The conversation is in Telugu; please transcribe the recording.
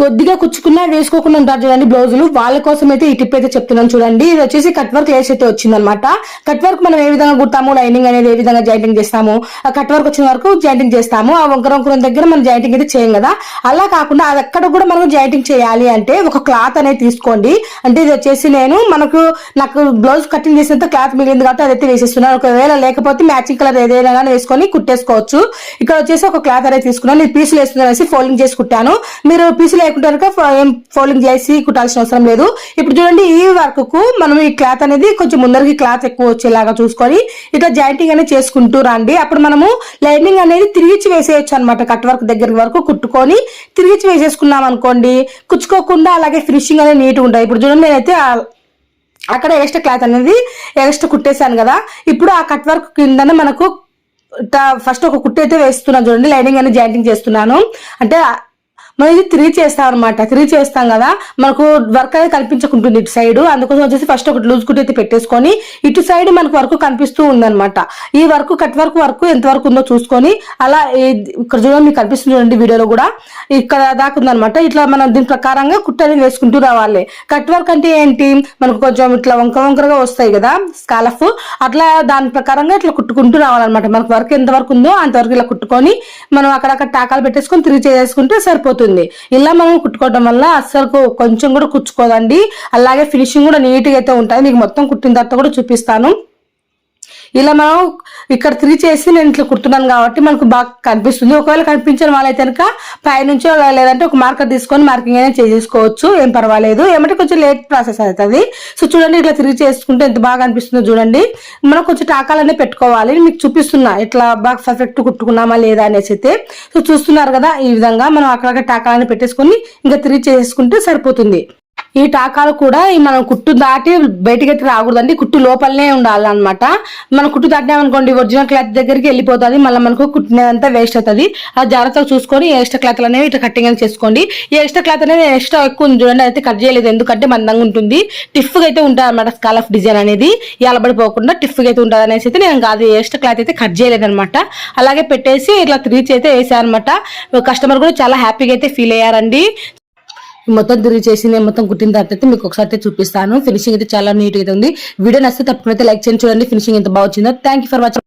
కొద్దిగా కుచ్చుకున్నా వేసుకోకుండా ఉంటారు చూడండి బ్లౌజులు. వాళ్ళ కోసం అయితే ఈ టిప్ అయితే చెప్తున్నాను చూడండి. ఇది వచ్చేసి కట్ వర్క్ లేస్ అయితే వచ్చిందనమాట కట్ వర్క్ మనం ఏ విధంగా కుడతాము? లైనింగ్ అనేది ఏ విధంగా జాయింటింగ్ చేస్తాము? ఆ కట్ వర్క్ వచ్చిన వరకు జాయింటింగ్ చేస్తాము. ఆ వంకర వంకరం దగ్గర మనం జాయింటింగ్ అయితే చేయం కదా. అలా కాకుండా అది ఎక్కడ కూడా మనం జాయింటింగ్ చేయాలి అంటే ఒక క్లాత్ అనేది తీసుకోండి. అంటే ఇది వచ్చేసి నేను మనకు నాకు బ్లౌజ్ కటింగ్ చేసినంత క్లాత్ మిగిలింది కాబట్టి అదైతే వేసేస్తున్నాను. ఒకవేళ లేకపోతే మ్యాచింగ్ కలర్ ఏదైనా వేసుకొని కుట్టేసుకోవచ్చు. ఇక్కడ వచ్చేసి ఒక క్లాత్ అనేది తీసుకున్నాను. నేను పీసులు వేస్తుంది అనేసి ఫోల్డింగ్ చేసి కుట్టాను. మీరు పీసులు లేకుంటే కనుక ఏం ఫోల్డింగ్ చేసి కుట్టాల్సిన అవసరం లేదు. ఇప్పుడు చూడండి ఈ వర్క్కు మనం ఈ క్లాత్ అనేది కొంచెం ముందరికి క్లాత్ ఎక్కువ వచ్చేలాగా చూసుకొని ఇట్లా జాయింటింగ్ అనేది చేసుకుంటూ రండి. అప్పుడు మనము లైనింగ్ అనేది తిరిగిచ్చి వేసేయచ్చు అనమాట కట్ వర్క్ దగ్గర వరకు కుట్టుకొని తిరిగిచ్చి వేసేసుకున్నాం అనుకోండి కుచ్చుకోకుండా అలాగే ఫినిషింగ్ అనేది నీట్గా ఉంటుంది. ఇప్పుడు చూడండి నేనైతే అక్కడ ఎక్స్ట్రా క్లాత్ అనేది ఎక్స్ట్రా కుట్టేశాను కదా. ఇప్పుడు ఆ కట్ వర్క్ కిందనే మనకు ఫస్ట్ ఒక కుట్టు అయితే వేస్తున్నాను చూడండి లైనింగ్ అనేది జాయింటింగ్ చేస్తున్నాను. అంటే మనం ఇది తిరిగి చేస్తాం అనమాట తిరిగి చేస్తాం కదా. మనకు వర్క్ అనేది కనిపించకుంటుంది ఇటు సైడ్ అందుకోసం వచ్చేసి ఫస్ట్ ఒకటి లూజ్ కుట్టి అయితే పెట్టేసుకొని ఇటు సైడ్ మనకు వర్క్ కనిపిస్తూ ఉందన్నమాట. ఈ వర్క్ కట్ వర్క్ వర్క్ ఎంత వరకు ఉందో చూసుకొని అలా ఇక్కడ చూడండి మీకు కనిపిస్తుంది చూడండి వీడియోలో కూడా. ఇక్కడ దాకా ఉందన్నమాట. ఇట్లా మనం దీని ప్రకారంగా కుట్ట అనేది వేసుకుంటూ రావాలి. కట్ వర్క్ అంటే ఏంటి? మనకు కొంచెం ఇట్లా వంకర వంకరగా వస్తాయి కదా స్కాలఫ్ అట్లా దాని ప్రకారంగా ఇట్లా కుట్టుకుంటూ రావాలన్నమాట. మనకు వర్క్ ఎంత వరకు ఉందో అంతవరకు ఇలా కుట్టుకొని మనం అక్కడక్కడ టాకాలు పెట్టేసుకొని తిరిగి చేసుకుంటే సరిపోతుంది. ఇలా మనం కుట్టుకోవడం వల్ల అస్సలు కొంచెం కూడా కుచ్చుకోదండి. అలాగే ఫినిషింగ్ కూడా నీట్గా అయితే ఉంటుంది మీకు మొత్తం కుట్టిన తర్వాత కూడా చూపిస్తాను. ఇలా మనం ఇక్కడ తిరిగి చేసి నేను ఇట్లా కుడుతున్నాను కాబట్టి మనకు బాగా కనిపిస్తుంది. ఒకవేళ కనిపించిన వాళ్ళైతే కనుక పైనుంచో లేదంటే ఒక మార్కర్ తీసుకొని మార్కింగ్ అనేది చేసేసుకోవచ్చు. ఏం పర్వాలేదు. ఏమంటే కొంచెం లేట్ ప్రాసెస్ అవుతుంది. సో చూడండి ఇట్లా తిరిగి చేసుకుంటే ఎంత బాగా అనిపిస్తుందో చూడండి. మనం కొంచెం టాకాలనే పెట్టుకోవాలి. మీకు చూపిస్తున్నా ఇట్లా బాగా పర్ఫెక్ట్ కుట్టుకున్నామా లేదా అనేసి అయితే. సో చూస్తున్నారు కదా ఈ విధంగా మనం అక్కడక్కడ టాకాలని పెట్టేసుకొని ఇంకా తిరిగి చేసుకుంటే సరిపోతుంది. ఈ టాకాలు కూడా మనం కుట్టు దాటి బయటకి అయితే రాకూడదండి. కుట్టు లోపలనే ఉండాలన్నమాట. మనం కుట్టు దాటినామనుకోండి ఒరిజినల్ క్లాత్ దగ్గరికి వెళ్ళిపోతుంది. మళ్ళీ మనకు కుట్టినదంతా వేస్ట్ అవుతుంది. ఆ జాగ్రత్తగా చూసుకొని ఎక్స్ట్రా క్లాత్ అనేవి ఇట్లా కట్టింగ్ అని చేసుకోండి. ఈ ఎక్స్ట్రా క్లాత్ అనేది ఎక్స్ట్రా ఎక్కువ చూడండి. అయితే కట్ చేయలేదు. ఎందుకంటే మందంగా ఉంటుంది. టిఫ్గా అయితే ఉంటుంది అనమాట స్కాల్ ఆఫ్ డిజైన్ అనేది. ఎలబడిపోకుండా టిఫ్గా అయితే ఉంటుంది అనేసి అయితే నేను కాదు ఎక్స్ట్రా క్లాత్ అయితే కట్ చేయలేదు అనమాట అలాగే పెట్టేసి ఇట్లా త్రీచ్ అయితే వేసాను అనమాట కస్టమర్ కూడా చాలా హ్యాపీగా అయితే ఫీల్ అయ్యారండి. మొత్తం తిరిగి చేసి నేను మొత్తం కుట్టిన తర్వాత అయితే మీకు ఒకసారి అయితే చూపిస్తాను. ఫినిషింగ్ అయితే చాలా నీట్గా ఉంది. వీడియో నచ్చితే తప్పకుండా లైక్ చేయండి. చూడండి ఫినిషింగ్ ఎంత బాగా థ్యాంక్ యూ ఫర్ వాచింగ్